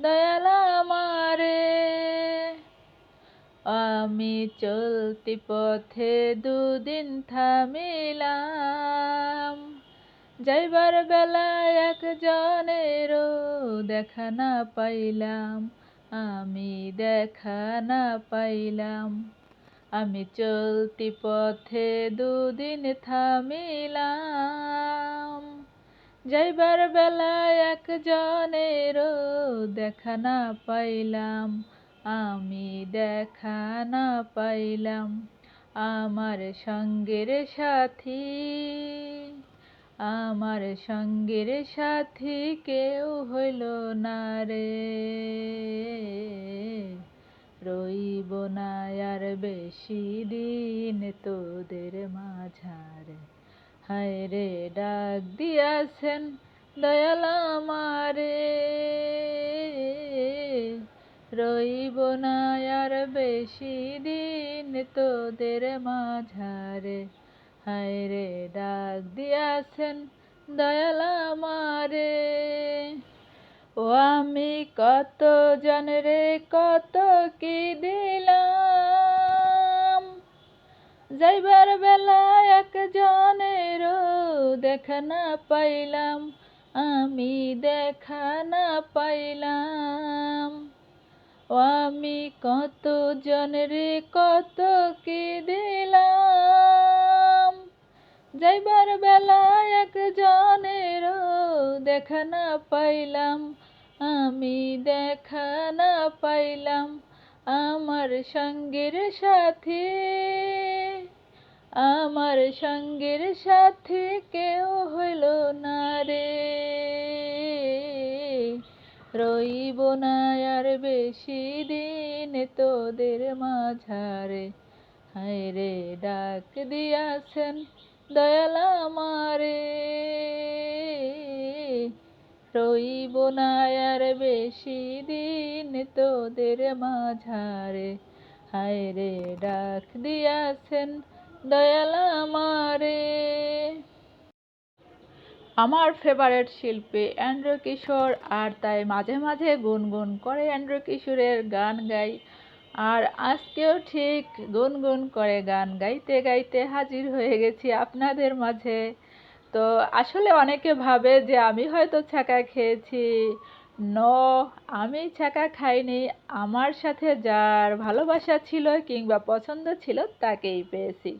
দয়াল আমারে। আমি চলতি পথে দুদিন থামিলাম। যাইবার বেলায় একজনেরও দেখা না পাইলাম। আমি দেখা না পাইলাম। আমি চলতি পথে দুদিন থামিলাম। যাইবার বেলায় একজনেরও দেখা না পাইলাম, আমি দেখা না পাইলাম আমার সঙ্গের সাথী। আমার সঙ্গের সাথী কেউ হইল না রে। রইব না আর বেশি দিন তোদের মাঝারে। হায় রে, ডাক দিয়াছেন দয়াল আমারে। রইব না আর বেশি দিন তোদের মাঝারে। হায় রে, ডাক দিয়াছেন দয়াল আমারে। ও আমি কত জনরে কত কি দিলাম? যাইবার বেলা একজনেরও দেখা না পাইলাম, আমি দেখা না পাইলাম। ও আমি কত জনরে কত কি দিলাম? যাইবার বেলা একজনেরও দেখা না পাইলাম, আমি দেখা না পাইলাম। আমার সঙ্গের সাথী আমার সঙ্গের সাথী কেউ হইল না রে। রইব না আর বেশি দিন তোদের মাঝারে। হায় রে, ডাক দিয়াছেন দয়াল আমারে। রইব না আর বেশি দিন তোদের মাঝারে। হায় রে, ডাক দিয়াছেন দয়াল আমারে। আমার ফেভারেট শিল্পী অ্যান্ড্রু কিশোর, আর তাই মাঝে মাঝে গুনগুন করে অ্যান্ড্রু কিশোরের গান গাই। আর আজকেও ঠিক গুনগুন করে গান গাইতে গাইতে হাজির হয়ে গেছি আপনাদের মাঝে। তো আসলে অনেকে ভাবে যে আমি হয়তো ছ্যাঁকা খেয়েছি। ন, আমি ছ্যাঁকা খাইনি। আমার সাথে যার ভালোবাসা ছিল কিংবা পছন্দ ছিল তাকেই পেয়েছি।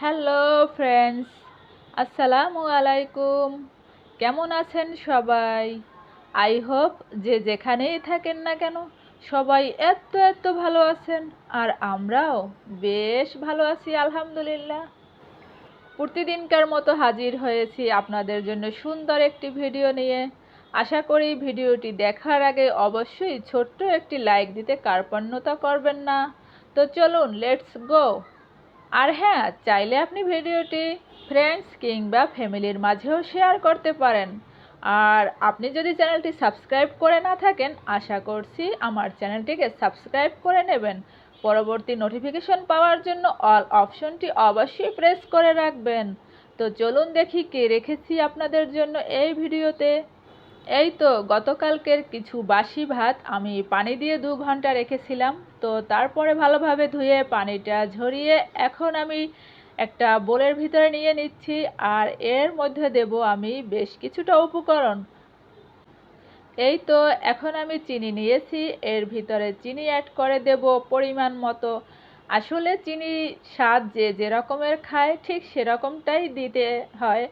হ্যালো ফ্রেন্ডস আসসালামু আলাইকুম কেমন আছেন সবাই? আই হোপ যে যেখানেই থাকেন না কেন, সবাই এত এত ভালো আছেন, আর আমরাও বেশ ভালো আছি, আলহামদুলিল্লাহ। প্রতিদিনকার মতো হাজির হয়েছি আপনাদের জন্য সুন্দর একটি ভিডিও নিয়ে। আশা করি ভিডিওটি দেখার আগে অবশ্যই ছোট্ট একটি লাইক দিতে কার্পণ্যতা করবেন না। তো চলুন লেটস গো আর হ্যাঁ চাইলে আপনি ভিডিওটি ফ্রেন্ডস কিংবা ফ্যামিলির মাঝেও শেয়ার করতে পারেন। আর আপনি যদি চ্যানেলটি সাবস্ক্রাইব করে না থাকেন, আশা করছি আমার চ্যানেলটিকে সাবস্ক্রাইব করে নেবেন। পরবর্তী নোটিফিকেশন পাওয়ার জন্য অল অপশনটি অবশ্যই প্রেস করে রাখবেন। তো চলুন দেখি কে রেখেছি আপনাদের জন্য এই ভিডিওতে। এই তো গতকালকের কিছু বাসি ভাত আমি পানি দিয়ে দু ঘণ্টা রেখেছিলাম। তো তারপরে ভালোভাবে ধুয়ে পানিটা ঝরিয়ে এখন আমি একটা বোলের ভিতরে নিয়ে নিচ্ছি আর এর মধ্যে দেব আমি বেশ কিছুটা উপকরণ। এই তো এখন আমি চিনি নিয়েছি, এর ভিতরে চিনি অ্যাড করে দেব পরিমাণ মতো। আসলে চিনি স্বাদ যে যেরকমের খায় ঠিক সেরকমটাই দিতে হয়।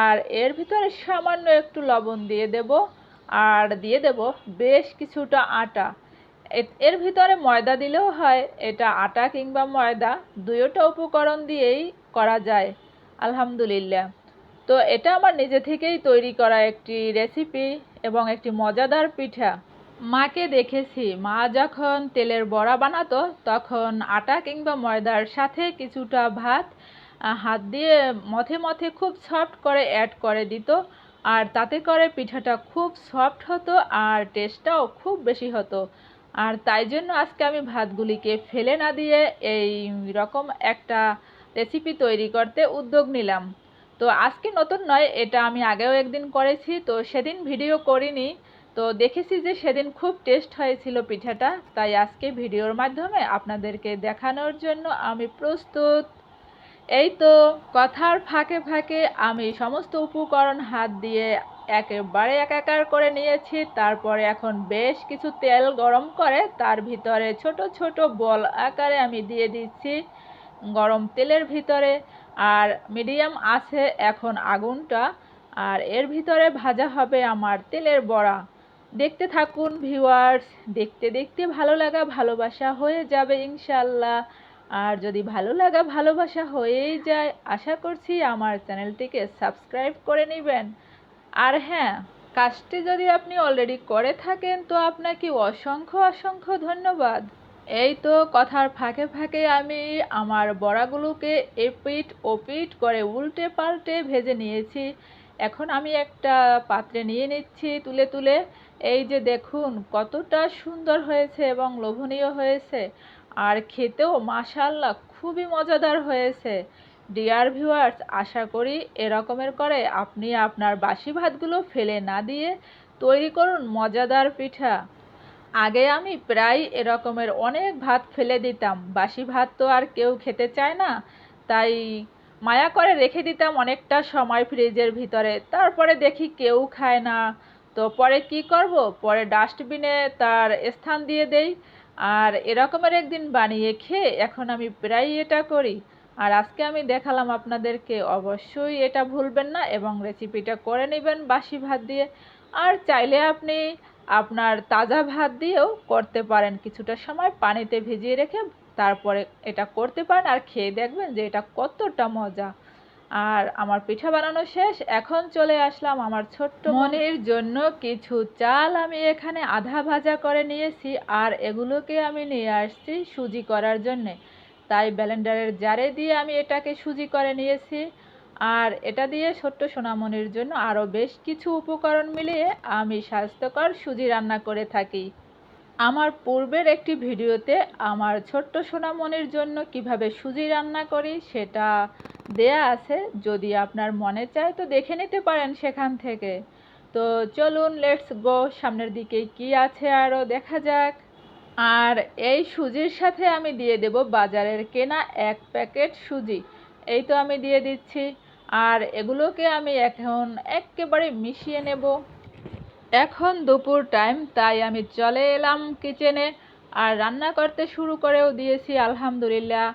আর এর ভিতরে সামান্য একটু লবণ দিয়ে দেব, আর দিয়ে দেব বেশ কিছুটা আটা। এর ভিতরে ময়দা দিলেও হয়, এটা আটা কিংবা ময়দা দুয়োটা উপকরণ দিয়েই করা যায়, আলহামদুলিল্লাহ। তো এটা আমার নিজে থেকেই তৈরি করা একটি রেসিপি এবং একটি মজাদার পিঠা। মাকে দেখেছি, মা যখন তেলের বড়া বানাতো, তখন আটা কিংবা ময়দার সাথে কিছুটা ভাত হাত দিয়ে মথে মথে খুব সফট করে অ্যাড করে দিত। আর তাতে করে পিঠাটা খুব সফট হতো আর টেস্টটাও খুব বেশি হতো। আর তাই জন্য আজকে আমি ভাতগুলিকে ফেলে না দিয়ে এই রকম একটা রেসিপি তৈরি করতে উদ্যোগ নিলাম। তো আজকে নতুন নয়, এটা আমি আগেও একদিন করেছি, তো সেদিন ভিডিও করিনি। তো দেখেছি যে সেদিন খুব টেস্ট হয়েছিল পিঠাটা, তাই আজকে ভিডিওর মাধ্যমে আপনাদেরকে দেখানোর জন্য আমি প্রস্তুত। এই তো কথার ফাঁকে ফাঁকে আমি সমস্ত উপকরণ হাত দিয়ে একেবারে একাকার করে নিয়েছি, তারপরে এখন বেশ কিছু তেল গরম করে তার ভিতরে ছোট ছোট বল আকারে আমি দিয়ে দিচ্ছি গরম তেলের ভিতরে, আর মিডিয়াম আছে এখন আগুনটা, আর এর ভিতরে ভাজা হবে আমার তেলের বড়া। দেখতে থাকুন ভিউয়ার্স, দেখতে দেখতে ভালো লাগা ভালোবাসা হয়ে যাবে ইনশাল্লাহ। আর যদি ভালো লাগা ভালোবাসা হয়েই যায়, আশা করছি আমার চ্যানেলটিকে সাবস্ক্রাইব করে নেবেন। আর হ্যাঁ কাজটি যদি আপনি অলরেডি করে থাকেন, তো আপনাকে অসংখ্য অসংখ্য ধন্যবাদ। এই তো কথার ফাঁকে ফাঁকে আমি আমার বড়াগুলোকে এপিট ওপিট করে উল্টে পাল্টে ভেজে নিয়েছি। এখন আমি একটা পাত্রে নিয়ে নিচ্ছি তুলে তুলে। এই যে দেখুন, কতটা সুন্দর হয়েছে এবং লোভনীয় হয়েছে। আর খেতেও মাশাল্লাহ খুবই মজাদার হয়েছে। ডিয়ার ভিউয়ার্স আশা করি এরকমের করে আপনি আপনার বাসি ভাতগুলো ফেলে না দিয়ে তৈরি করুন মজাদার পিঠা। আগে আমি প্রায় এরকমের অনেক ভাত ফেলে দিতাম। বাসি ভাত তো আর কেউ খেতে চায় না। তাই মায়া করে রেখে দিতাম অনেকটা সময় ফ্রিজের ভিতরে। তারপরে দেখি কেউ খায় না। তো পরে কি করব? পরে ডাস্টবিনে তার স্থান দিয়ে দেই। আর এরকমের একদিন বানিয়ে খেয়ে এখন আমি প্রায় এটা করি। আর আজকে আমি দেখালাম আপনাদেরকে, অবশ্যই এটা ভুলবেন না এবং রেসিপিটা করে নেবেন বাসি ভাত দিয়ে। আর চাইলে আপনি আপনার তাজা ভাত দিয়েও করতে পারেন। কিছুটা সময় পানিতে ভিজিয়ে রেখে তারপরে এটা করতে পারেন আর খেয়ে দেখবেন যে এটা কতটা মজা। আর আমার পিঠা বানানো শেষ এখন চলে আসলাম আমার ছোট্ট মনের জন্য কিছু চাল আমি এখানে আধা ভাজা করে নিয়েছি আর এগুলোকে আমি নিয়ে আসছি সুজি করার জন্যে। তাই ব্লেন্ডারের জারে দিয়ে আমি এটাকে সুজি করে নিয়েছি। আর এটা দিয়ে ছোট্ট সোনামণির জন্য আরও বেশ কিছু উপকরণ মিলিয়ে আমি স্বাস্থ্যকর সুজি রান্না করে থাকি। আমার পূর্বের একটি ভিডিওতে আমার ছোট্ট সোনামণির জন্য কীভাবে সুজি রান্না করি সেটা দেয়া আছে। যদি আপনার মনে চায় তো দেখে নিতে পারেন সেখান থেকে। তো চলুন লেটস গো সামনের দিকে কি আছে আরও দেখা যাক। আর এই সুজির সাথে আমি দিয়ে দেব বাজারের কেনা এক প্যাকেট সুজি। এই তো আমি দিয়ে দিচ্ছি। আর এগুলোকে আমি এখন একেবারে মিশিয়ে নেব। এখন দুপুর টাইম তাই আমি চলে এলাম কিচেনে আর রান্না করতে শুরু করেও দিয়েছি, আলহামদুলিল্লাহ।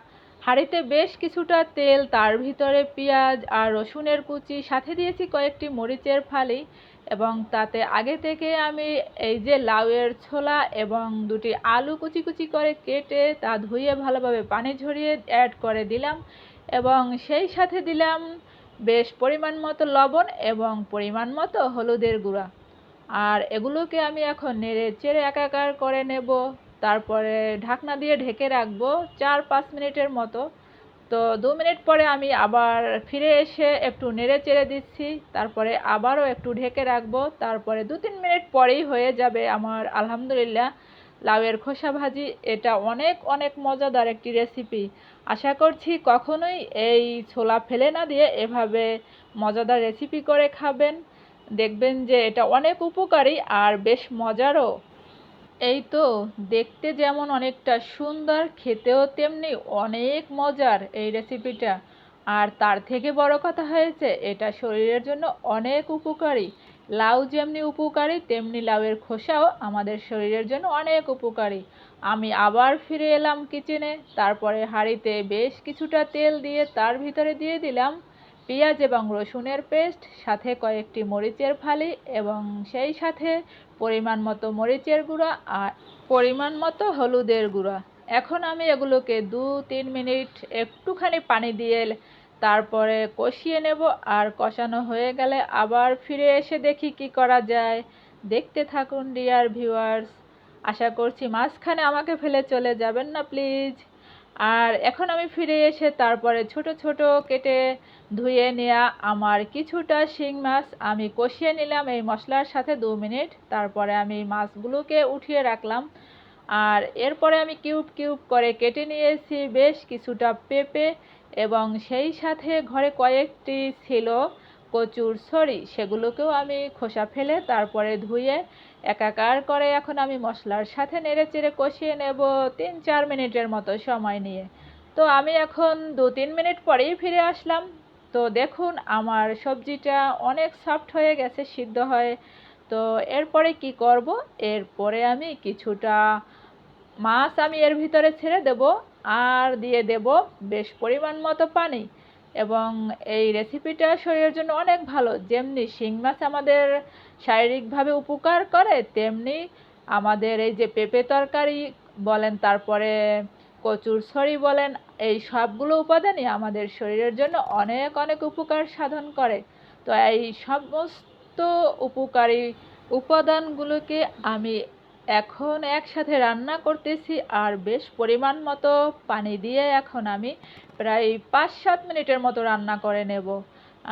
হাঁড়িতে বেশ কিছুটা তেল, তার ভিতরে পেঁয়াজ আর রসুনের কুচি, সাথে দিয়েছি কয়েকটি মরিচের ফালি। এবং তাতে আগে থেকে আমি এই যে লাউয়ের ছোলা এবং দুটি আলু কুচি কুচি করে কেটে, তা ধুয়ে ভালোভাবে পানি ঝরিয়ে অ্যাড করে দিলাম। এবং সেই সাথে দিলাম বেশ পরিমাণ মতো লবণ এবং পরিমাণ মতো হলুদের গুঁড়া। আর এগুলোকে আমি এখন নেড়ে চেড়ে একাকার করে নেব। তারপরে ঢাকনা দিয়ে ঢেকে রাখব চার পাঁচ মিনিটের মতো। তো দু মিনিট পরে আমি আবার ফিরে এসে একটু নেড়ে চেড়ে দিচ্ছি। তারপরে আবারও একটু ঢেকে রাখব। তারপরে দু তিন মিনিট পরেই হয়ে যাবে আমার আলহামদুলিল্লাহ লাউয়ের খোসা ভাজি। এটা অনেক অনেক মজাদার একটি রেসিপি। আশা করছি কখনোই এই ছোলা ফেলে না দিয়ে এভাবে মজাদার রেসিপি করে খাবেন। দেখবেন যে এটা অনেক উপকারী আর বেশ মজারও। এই তো, দেখতে যেমন অনেকটা সুন্দর, খেতেও তেমনি অনেক মজার এই রেসিপিটা আর তার থেকে বড় কথা হয়েছে, এটা শরীরের জন্য অনেক উপকারী। লাউ যেমনি উপকারী, তেমনি লাউয়ের খোসাও আমাদের শরীরের জন্য অনেক উপকারী। আমি আবার ফিরে এলাম কিচেনে তারপরে হাঁড়িতে বেশ কিছুটা তেল দিয়ে তার ভিতরে দিয়ে দিলাম। পেঁয়াজ এবং রসুনের পেস্ট, সাথে কয়েকটি মরিচের ফালি এবং সেই সাথে পরিমাণ মতো মরিচের গুঁড়া আর পরিমাণ মতো হলুদের গুঁড়া। এখন আমি এগুলোকে দু তিন মিনিট একটুখানি পানি দিয়ে তারপরে কষিয়ে নেব আর কষানো হয়ে গেলে আবার ফিরে এসে দেখি কি করা যায়। দেখতে থাকুন, ডিয়ার ভিউয়ার্স। আশা করছি মাঝখানে আমাকে ফেলে চলে যাবেন না, প্লিজ। আর এখন আমি ফিরে এসে তারপরে ছোট ছোট কেটে ধুয়ে নেওয়া আমার কিছুটা শিং মাছ আমি কষিয়ে নিলাম এই মশলার সাথে দু মিনিট। তারপরে আমি মাছগুলোকে উঠিয়ে রাখলাম। আর এরপরে আমি কিউব কিউব করে কেটে নিয়েছি বেশ কিছুটা পেঁপে এবং সেই সাথে ঘরে কয়েকটি ছিল কচুর ছড়ি, সেগুলোকেও আমি খোসা ফেলে তারপরে ধুয়ে একাকার করে এখন আমি মশলার সাথে নেড়ে চেড়ে কষিয়ে নেব তিন চার মিনিটের মতো সময় নিয়ে। তো আমি এখন দু তিন মিনিট পরেই ফিরে আসলাম। তো দেখুন, আমার সবজিটা অনেক সফট হয়ে গেছে, সিদ্ধ হয়ে। তো এরপরে কি করব? এরপরে আমি কিছুটা মাছ আমি এর ভিতরে ছেড়ে দেব আর দিয়ে দেব বেশ পরিমাণ মতো পানি। এবং এই রেসিপিটা শরীরের জন্য অনেক ভালো। যেমনি শিং মাছ আমাদের শারীরিকভাবে উপকার করে, তেমনি আমাদের এই যে পেঁপে তরকারি বলেন, তারপরে কচুর ছড়ি বলেন, এই সবগুলো উপাদানই আমাদের শরীরের জন্য অনেক অনেক উপকার সাধন করে। তো এই সমস্ত উপকারী উপাদানগুলোকে আমি এখন একসাথে রান্না করতেছি আর বেশ পরিমাণ মতো পানি দিয়ে এখন আমি প্রায় পাঁচ সাত মিনিটের মতো রান্না করে নেব।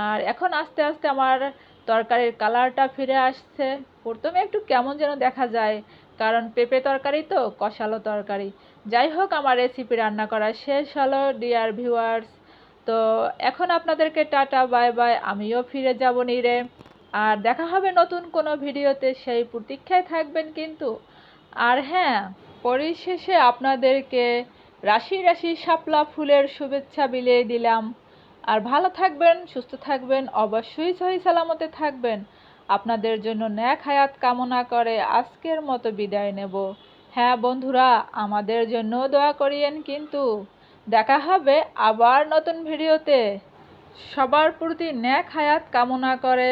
আর এখন আস্তে আস্তে আমার তরকারির কালারটা ফিরে আসছে। প্রথমে একটু কেমন যেন দেখা যায়, কারণ পেঁপে তরকারি তো, কষালো তরকারি। যাই হোক, আমার রেসিপি রান্না করা শেষ হলো ডিয়ার ভিউয়ার্স তো এখন আপনাদেরকে টাটা, বাই বাই। আমিও ফিরে যাব নিরে। আর দেখা হবে নতুন কোনো ভিডিওতে, সেই প্রতীক্ষায় থাকবেন কিন্তু। আর হ্যাঁ পরিশেষে আপনাদেরকে রাশি রাশি শাপলা ফুলের শুভেচ্ছা বিলিয়ে দিলাম। আর ভালো থাকবেন, সুস্থ থাকবেন, অবশ্যই সহি সালামতে থাকবেন। আপনাদের জন্য ন্যাক হায়াত কামনা করে আজকের মতো বিদায় নেব। হ্যাঁ বন্ধুরা, আমাদের জন্য দোয়া করিয়েন কিন্তু। দেখা হবে আবার নতুন ভিডিওতে। সবার প্রতি ন্যাক হায়াত কামনা করে।